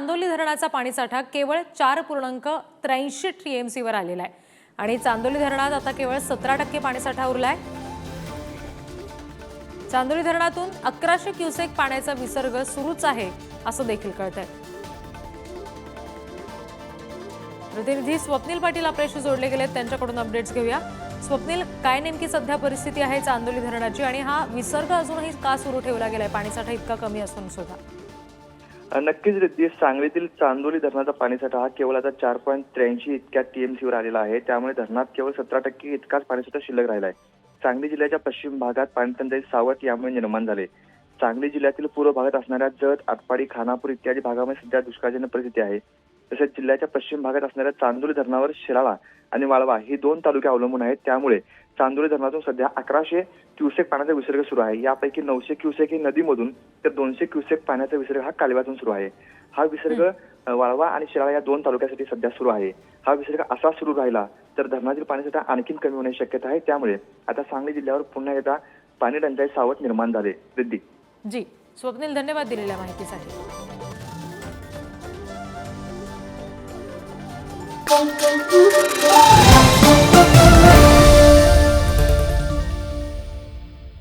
चांदोली धरणाचा पाणीसाठा केवळ चार पूर्णांक त्र्याऐंशी टीएमसीवर आलेला आहे. आणि चांदोली धरणात आता केवळ सतरा टक्के पाणीसाठा उरला आहे चांदोली धरणातून अकराशे क्युसेक पाण्याचा विसर्ग सुरूच आहे असं देखील कळतंय. प्रतिनिधी स्वप्नील पाटील आपल्याशी जोडले गेलेत. त्यांच्याकडून अपडेट्स घेऊया. स्वप्नील काय नेमकी सध्या परिस्थिती आहे चांदोली धरणाची? आणि हा विसर्ग अजूनही का सुरू ठेवला गेलाय? पाणीसाठा इतका कमी असून सुद्धा. नक्कीच रिद्धी सांगलीतील चांदोली धरणाचा पाणीसाठा हा केवळ आता चार पॉईंट त्र्याऐंशी इतक्या टीएमसीवर आलेला आहे. त्यामुळे धरणात केवळ सतरा टक्के इतकाच पाणीसाठा शिल्लक राहिला आहे. सांगली जिल्ह्याच्या पश्चिम भागात पाणीटंचाई सावट यामुळे निर्माण झाले सांगली जिल्ह्यातील पूर्व भागात असणाऱ्या जत आटपाडी खानापूर इत्यादी भागामध्ये सध्या दुष्काळजन्य परिस्थिती आहे. तसेच जिल्ह्याच्या पश्चिम भागात असणाऱ्या चांदोली धरणावर शिराळा आणि वाळवा ही दोन तालुके अवलंबून आहेत. त्यामुळे चांदोली धरणातून सध्या अकराशे क्युसेक पाण्याचा विसर्ग सुरू आहे. यापैकी नऊशे क्युसेक ही नदीमधून तर दोनशे क्युसेक पाण्याचा विसर्ग हा कालव्यातून सुरू आहे. हा विसर्ग वाळवा आणि शिराळा या दोन तालुक्यासाठी सध्या सुरू आहे. हा विसर्ग असा सुरू राहिला तर धरणातील पाणीसाठा आणखीन कमी होण्याची शक्यता आहे. त्यामुळे आता सांगली जिल्ह्यावर पुन्हा एकदा पाणी टंचाई सावट निर्माण झाले. रिद्धी. जी. स्वप्नील धन्यवाद दिलेल्या माहितीसाठी. Thank you.